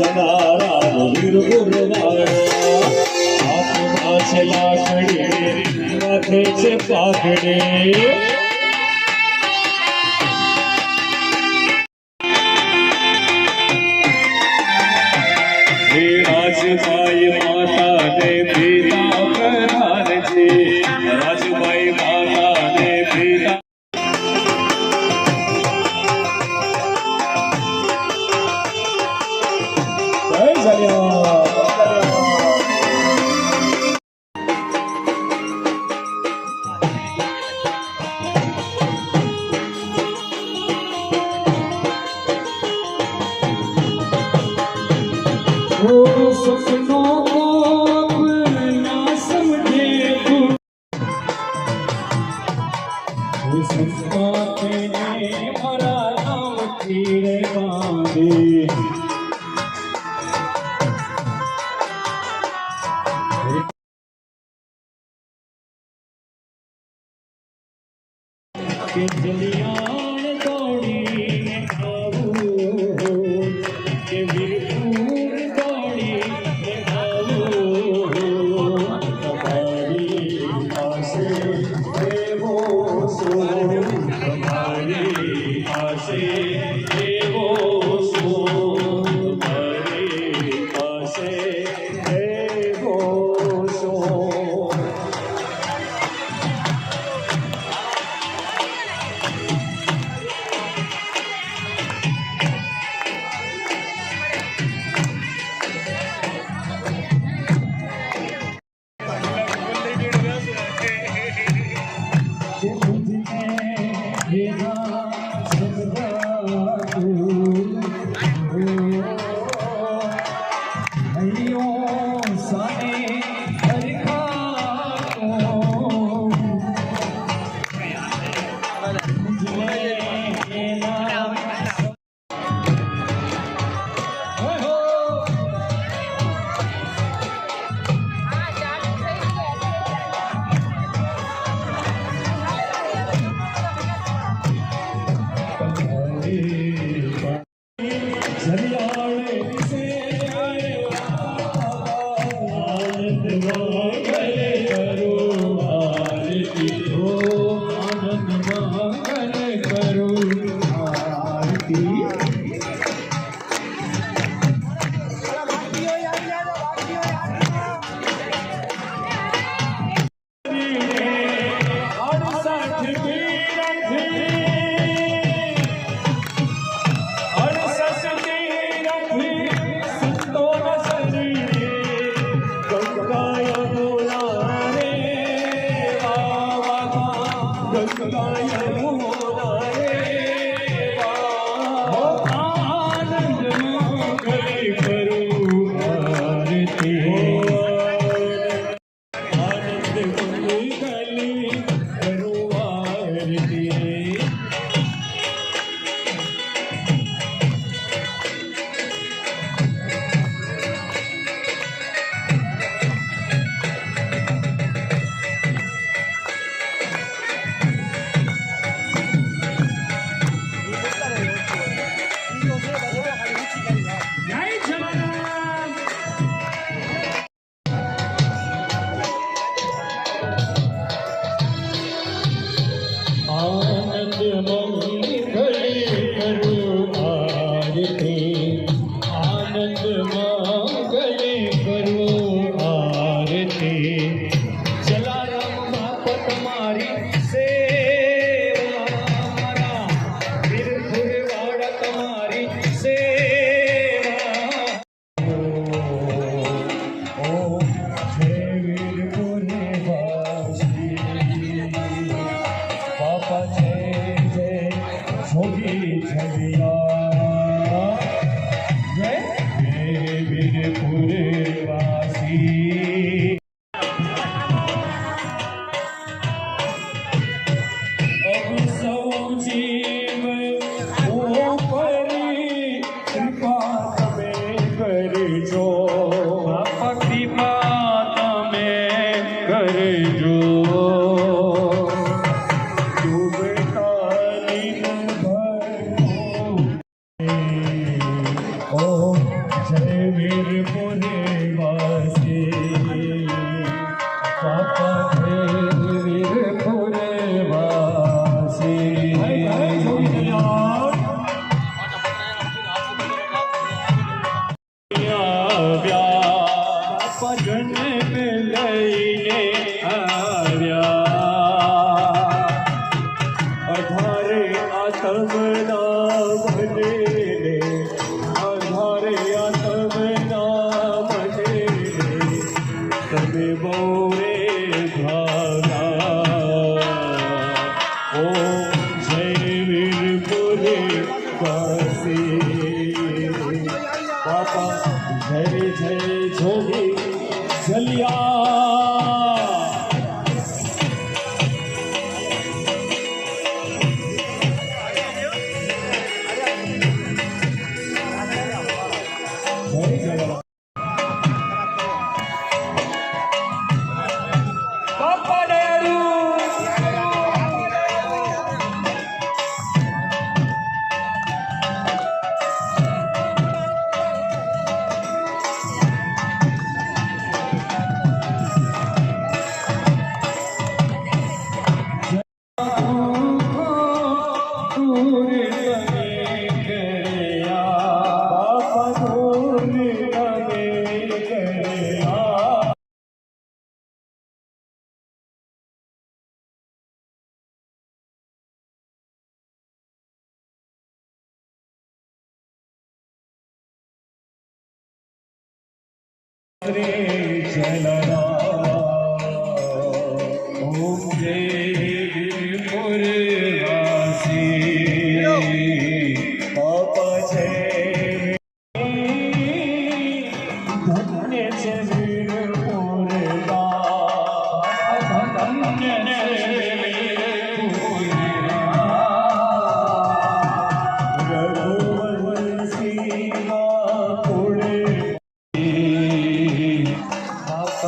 జనారాము విరుగురువాడా ఆత్మ భాష లాకడే చెప్పాకడే સંતાને મારા નામ ખીર બાંધે.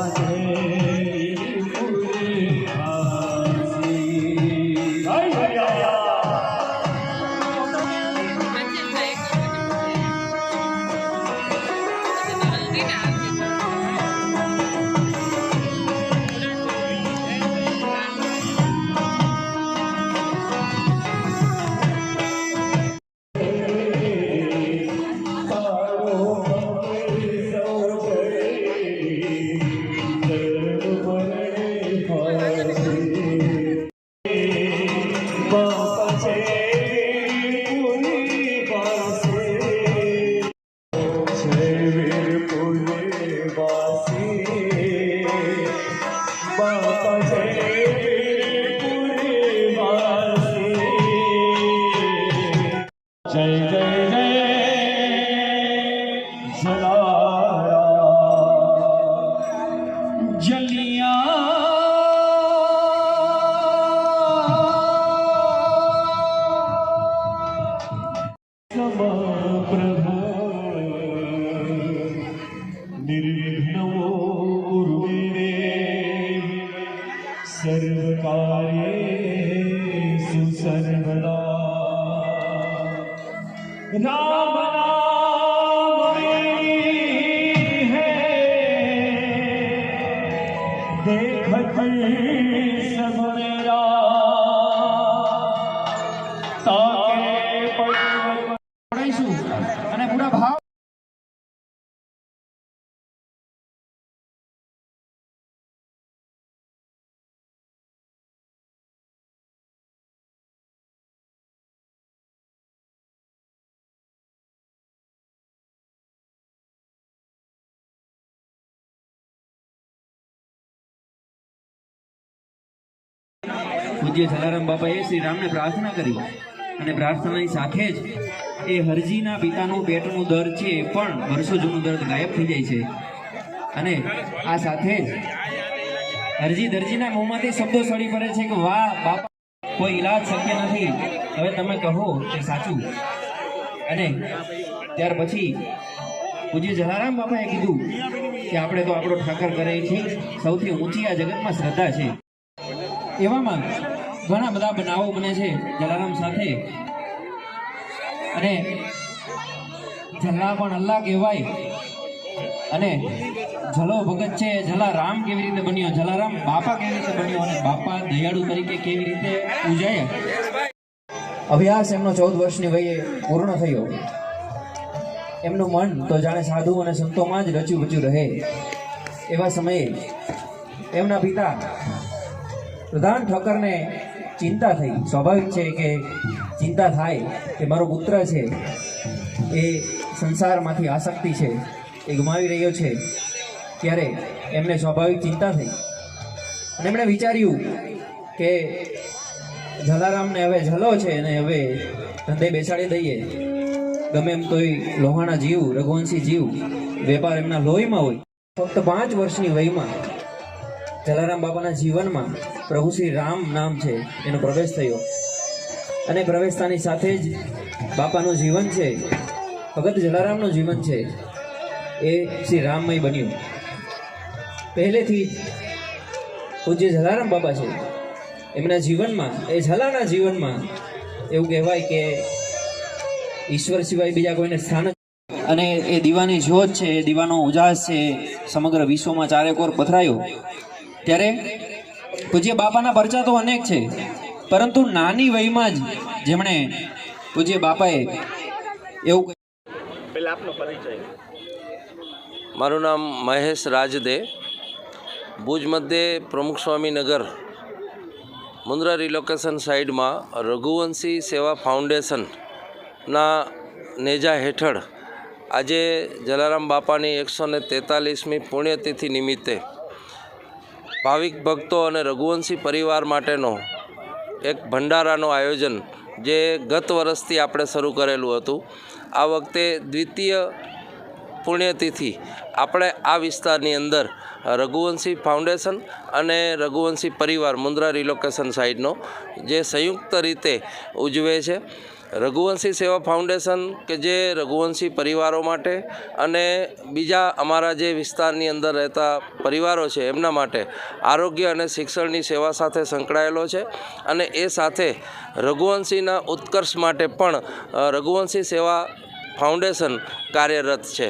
બાપા જય જય જય જલારામ. જલિયા પ્રભુ નિર્વિઘ્નવો Namana. પૂજ્ય જલારામ બાપાએ શ્રી રામને પ્રાર્થના કરી. અને પ્રાર્થનાની સાથે જ એ હરજીના પિતાનું પેટનું દર્દ છે એ પણ વર્ષો જૂનું દર્દ ગાયબ થઈ જાય છે. અને આ સાથે જ હરજી દરજીના મોંમાંથી શબ્દો સળી પડે છે કે, વાહ, બાપા, કોઈ ઈલાજ શક્ય નથી. હવે તમે કહો તે સાચું. અને ત્યાર પછી પૂજ્ય જલારામ બાપાએ કીધું કે, આપણે તો આપણો ઠાકર કરે છીએ સૌથી ઊંચી આ જગતમાં શ્રદ્ધા છે. એવામાં ઘણા બધા બનાવો બને છે જલારામ સાથે. અને જલ્લા પણ અલ્લાહ કહેવાય. અને જલો ભગત છે, જલા રામ કેવી રીતે બન્યો? જલારામ બાપા કેવી રીતે બન્યો અને બાપા દયાળુ તરીકે કેવી રીતે પૂજાય અભ્યાસ એમનો ચૌદ વર્ષની વયે પૂર્ણ થયો. એમનું મન તો જાણે સાધુ અને સંતોમાં જ રચ્યું બચ્યું રહે. એવા સમયે એમના પિતા પ્રધાન ઠક્કરને ચિંતા થઈ. સ્વાભાવિક છે કે ચિંતા થાય કે મારો પુત્ર છે એ સંસારમાંથી આસક્તિ છે, એ ગુમાવી રહ્યો છે, ત્યારે એમને સ્વાભાવિક ચિંતા થઈ. અને એમણે વિચાર્યું કે જલારામને હવે ઝલો છે અને હવે ધંધે બેસાડી દઈએ. ગમે એમ તોય લોહાણા જીવ, રઘુવંશી જીવ, વેપાર એમના લોહીમાં હોય. ફક્ત પાંચ વર્ષની વયમાં જલારામ બાપાના જીવનમાં પ્રભુ શ્રી રામ નામ છે, એનો પ્રવેશ થયો. અને પ્રવેશતાની સાથે જ બાપાનું જીવન છે, ભગત જલારામનું જીવન છે, એ શ્રી રામમય બન્યું. પહેલેથી પૂજ્ય જલારામ બાપા છે, એમના જીવનમાં, એ જલાના જીવનમાં એવું કહેવાય કે ઈશ્વર સિવાય બીજા કોઈને સ્થાન અને એ દીવાની જ્યોત છે, એ દીવાનો ઉજાસ છે, સમગ્ર વિશ્વમાં ચારેકોર પથરાયો. ત્યારે પૂજ્ય બાપાના પરચા તો અનેક છે પરંતુ નાની વયમાં જ જેમણે પૂજ્ય બાપાએ એવું મારું નામ મહેશ રાજદે ભુજ મધ્યે પ્રમુખ સ્વામી નગર મુન્દ્રા રિલોકેશન સાઈડમાં રઘુવંશી સેવા ફાઉન્ડેશનના નેજા હેઠળ આજે જલારામ બાપાની એકસો ને તેતાલીસમી પુણ્યતિથિ નિમિત્તે ભાવિક ભક્તો અને રઘુવંશી પરિવાર માટેનો એક ભંડારાનું આયોજન જે ગત વર્ષથી આપણે શરૂ કરેલું હતું. આ વખતે દ્વિતીય પુણ્યતિથિ આપણે આ વિસ્તારની અંદર રઘુવંશી ફાઉન્ડેશન અને રઘુવંશી પરિવાર મુન્દ્રા રિલોકેશન સાઇડનો જે સંયુક્ત રીતે ઉજવે છે. રઘુવંશી સેવા ફાઉન્ડેશન કે જે રઘુવંશી પરિવારો માટે અને બીજા અમારા જે વિસ્તારની અંદર રહેતા પરિવારો છે એમના માટે આરોગ્ય અને શિક્ષણની સેવા સાથે સંકળાયેલો છે. અને એ સાથે રઘુવંશીના ઉત્કર્ષ માટે પણ રઘુવંશી સેવા ફાઉન્ડેશન કાર્યરત છે.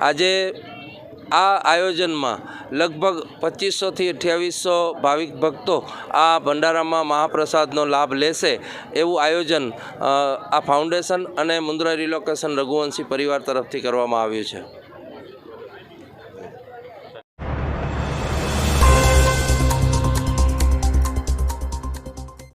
આજે આ આયોજનમાં લગભગ પચીસોથી અઠ્યાવીસો ભાવિક ભક્તો આ ભંડારામાં મહાપ્રસાદનો લાભ લેશે એવું આયોજન આ ફાઉન્ડેશન અને મુન્દ્રા રિલોકેશન રઘુવંશી પરિવાર તરફથી કરવામાં આવ્યું છે.